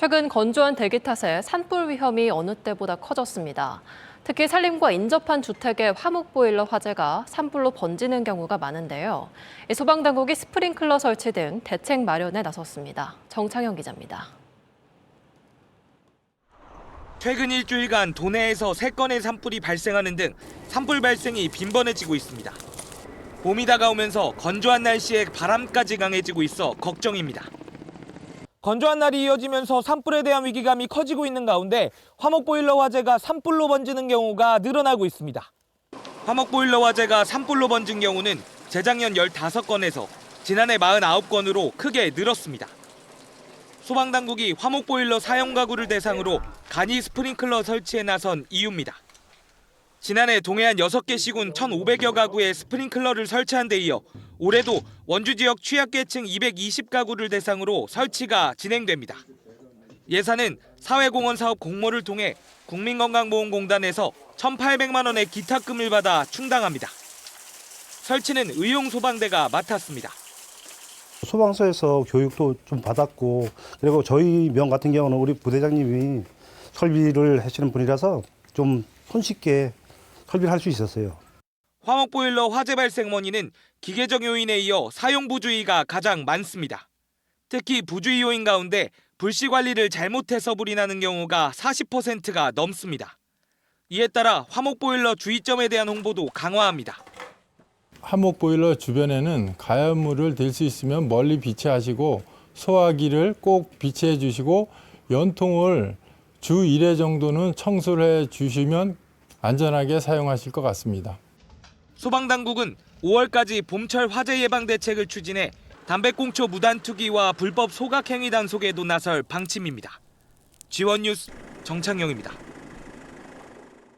최근 건조한 대기 탓에 산불 위험이 어느 때보다 커졌습니다. 특히 산림과 인접한 주택의 화목 보일러 화재가 산불로 번지는 경우가 많은데요. 이 소방당국이 스프링클러 설치 등 대책 마련에 나섰습니다. 정창현 기자입니다. 최근 일주일간 도내에서 3건의 산불이 발생하는 등 산불 발생이 빈번해지고 있습니다. 봄이 다가오면서 건조한 날씨에 바람까지 강해지고 있어 걱정입니다. 건조한 날이 이어지면서 산불에 대한 위기감이 커지고 있는 가운데 화목 보일러 화재가 산불로 번지는 경우가 늘어나고 있습니다. 화목 보일러 화재가 산불로 번진 경우는 재작년 15건에서 지난해 49건으로 크게 늘었습니다. 소방당국이 화목 보일러 사용 가구를 대상으로 간이 스프링클러 설치에 나선 이유입니다. 지난해 동해안 6개 시군 1,500여 가구에 스프링클러를 설치한 데 이어 올해도 원주 지역 취약계층 220가구를 대상으로 설치가 진행됩니다. 예산은 사회공헌 사업 공모를 통해 국민건강보험공단에서 1,800만 원의 기탁금을 받아 충당합니다. 설치는 의용 소방대가 맡았습니다. 소방서에서 교육도 좀 받았고 그리고 저희 명 같은 경우는 우리 부대장님이 설비를 하시는 분이라서 좀 손쉽게 설비를 할 수 있었어요. 화목 보일러 화재 발생 원인은 기계적 요인에 이어 사용 부주의가 가장 많습니다. 특히 부주의 요인 가운데 불씨 관리를 잘못해서 불이 나는 경우가 40%가 넘습니다. 이에 따라 화목 보일러 주의점에 대한 홍보도 강화합니다. 화목 보일러 주변에는 가연물을 댈 수 있으면 멀리 비치하시고 소화기를 꼭 비치해 주시고 연통을 주 1회 정도는 청소를 해 주시면 안전하게 사용하실 것 같습니다. 소방당국은 5월까지 봄철 화재 예방 대책을 추진해 담배꽁초 무단 투기와 불법 소각행위 단속에도 나설 방침입니다. 지원 뉴스 정창영입니다.